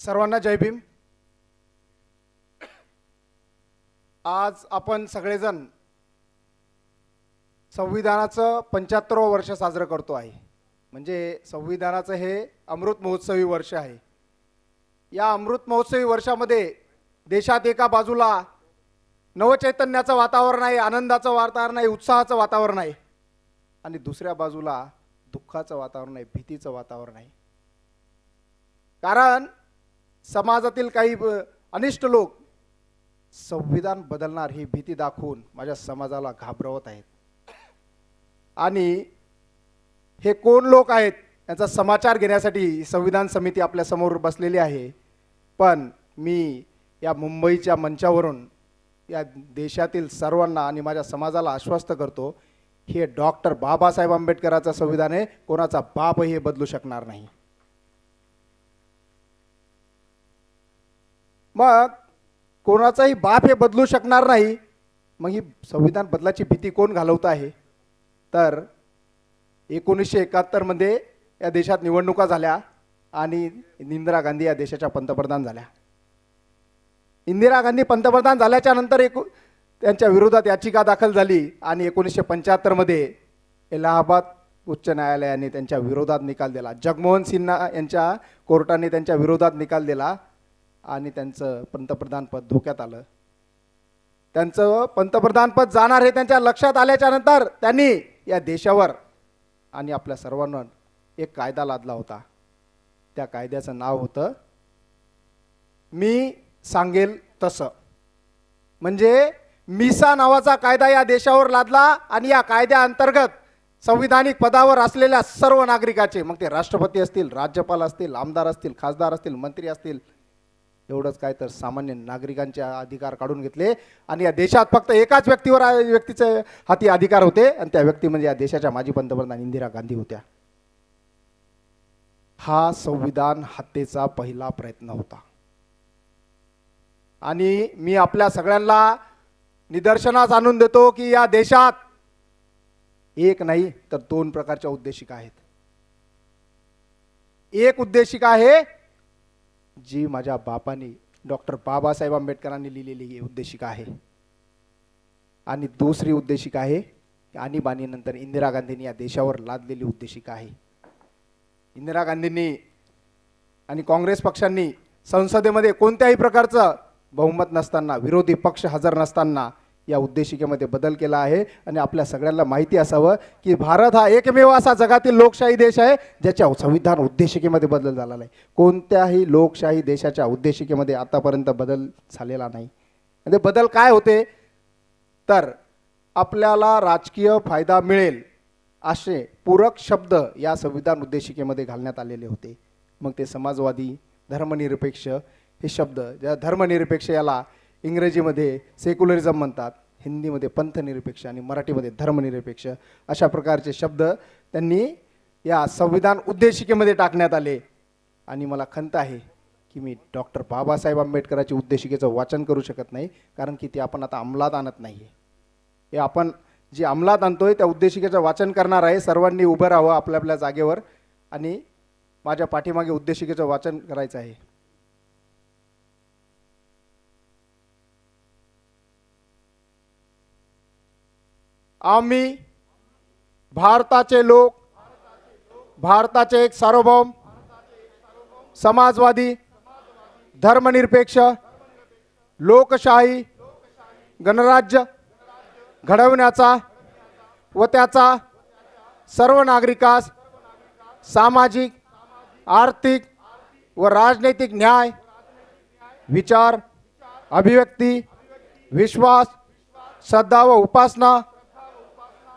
सर्वांना जय भीम. आज आपण सगळेजण संविधानाचं पंच्याहत्तरवं वर्ष साजरं करतो आहे. म्हणजे संविधानाचं हे अमृत महोत्सवी वर्ष आहे. या अमृत महोत्सवी वर्षामध्ये देशात एका बाजूला नवचैतन्याचं वातावरण आहे आनंदाचं वातावरण आहे उत्साहाचं वातावरण आहे. आणि दुसऱ्या बाजूला दुःखाचं वातावरण आहे भीतीचं वातावरण आहे. कारण समाजातील काही अनिष्ट लोक संविधान बदलणार ही भीती दाखवून माझ्या समाजाला घाबरवत आहेत. आणि हे कोण लोक आहेत यांचा समाचार घेण्यासाठी संविधान समिती आपल्यासमोर बसलेली आहे. पण मी या मुंबईच्या मंचावरून या देशातील सर्वांना आणि माझ्या समाजाला आश्वस्त करतो हे डॉक्टर बाबासाहेब आंबेडकराचं संविधान आहे. कोणाचा बापही हे बदलू शकणार नाही. मग कोणाचाही बाप हे बदलू शकणार नाही. मग ही संविधान बदलाची भीती कोण घालवत आहे? तर एकोणीसशे एकाहत्तरमध्ये या देशात निवडणुका झाल्या आणि इंदिरा गांधी या देशाच्या पंतप्रधान झाल्या. इंदिरा गांधी पंतप्रधान झाल्याच्यानंतर एक त्यांच्या विरोधात याचिका दाखल झाली आणि एकोणीसशे पंच्याहत्तरमध्ये इलाहाबाद उच्च न्यायालयाने त्यांच्या विरोधात निकाल दिला. जगमोहन सिन्हा यांच्या कोर्टाने त्यांच्या विरोधात निकाल दिला. आणि त्यांचं पंतप्रधानपद धोक्यात आलं. त्यांचं पंतप्रधानपद जाणार हे त्यांच्या लक्षात आल्याच्यानंतर त्यांनी या देशावर आणि आपल्या सर्वांवर एक कायदा लादला होता. त्या कायद्याचं नाव होतं मी सांगेल तसं. म्हणजे मिसा नावाचा कायदा या देशावर लादला आणि या कायद्याअंतर्गत संविधानिक पदावर असलेल्या सर्व नागरिकाचे मग ते राष्ट्रपती असतील राज्यपाल असतील आमदार असतील खासदार असतील मंत्री असतील एवढंच काय तर सामान्य नागरिकांचे अधिकार काढून घेतले. आणि या देशात फक्त एकाच व्यक्तीवर व्यक्तीचे हाती अधिकार होते. आणि त्या व्यक्ती म्हणजे या देशाच्या माजी पंतप्रधान इंदिरा गांधी होत्या. हा संविधान हत्येचा पहिला प्रयत्न होता. आणि मी आपल्या सगळ्यांना निदर्शनास आणून देतो की या देशात एक नाही तर दोन प्रकारच्या उद्देशिका आहेत. एक उद्देशिका आहे जी माझ्या बापाने डॉक्टर बाबासाहेब आंबेडकरांनी लिहिलेली ही उद्देशिका आहे. आणि दुसरी उद्देशिका आहे आणीबाणीनंतर इंदिरा गांधींनी या देशावर लादलेली उद्देशिका आहे. इंदिरा गांधींनी आणि काँग्रेस पक्षांनी संसदेमध्ये कोणत्याही प्रकारचं बहुमत नसताना विरोधी पक्ष हजर नसताना या उद्देशिकेमध्ये बदल केला आहे आणि आपल्या सगळ्यांना माहिती असावं की भारत हा एकमेव असा जगातील लोकशाही देश आहे ज्याच्या संविधान उद्देशिकेमध्ये बदल झाला नाही. कोणत्याही लोकशाही देशाच्या उद्देशिकेमध्ये आतापर्यंत बदल झालेला नाही. म्हणजे बदल काय होते? तर आपल्याला राजकीय फायदा मिळेल असे पूरक शब्द या संविधान उद्देशिकेमध्ये घालण्यात आलेले होते. मग ते समाजवादी धर्मनिरपेक्ष हे शब्द ज्या धर्मनिरपेक्ष याला इंग्रजीमध्ये सेक्युलरिझम म्हणतात. हिंदीमध्ये पंथनिरपेक्ष आणि मराठीमध्ये धर्मनिरपेक्ष अशा प्रकारचे शब्द त्यांनी या संविधान उद्देशिकेमध्ये टाकण्यात आले. आणि मला खंत आहे की मी डॉक्टर बाबासाहेब आंबेडकराची उद्देशिकेचं वाचन करू शकत नाही कारण की ते आपण आता अंमलात आणत नाही आहे हे आपण जे अंमलात आणतोय त्या उद्देशिकेचं वाचन करणार आहे. सर्वांनी उभं राहावं आपल्या आपल्या जागेवर आणि माझ्या पाठीमागे उद्देशिकेचं वाचन करायचं आहे. आम्ही भारताचे लोक भारताचे एक सार्वभौम समाजवादी धर्मनिरपेक्ष लोकशाही गणराज्य घडवण्याचा व त्याचा सर्व नागरिकास सामाजिक आर्थिक व राजनैतिक न्याय विचार अभिव्यक्ती विश्वास श्रद्धा व उपासना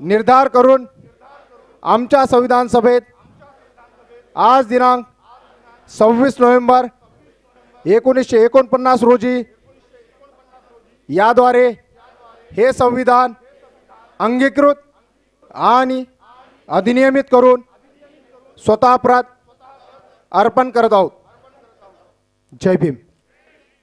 निर्धार करून आमच्या संविधान सभेत आज दिनांक सव्वीस नोव्हेंबर एकोणीसशे एकोणपन्नास रोजी याद्वारे हे संविधान अंगीकृत आणि अधिनियमित करून स्वतःप्रात अर्पण करत आहोत. जय भीम.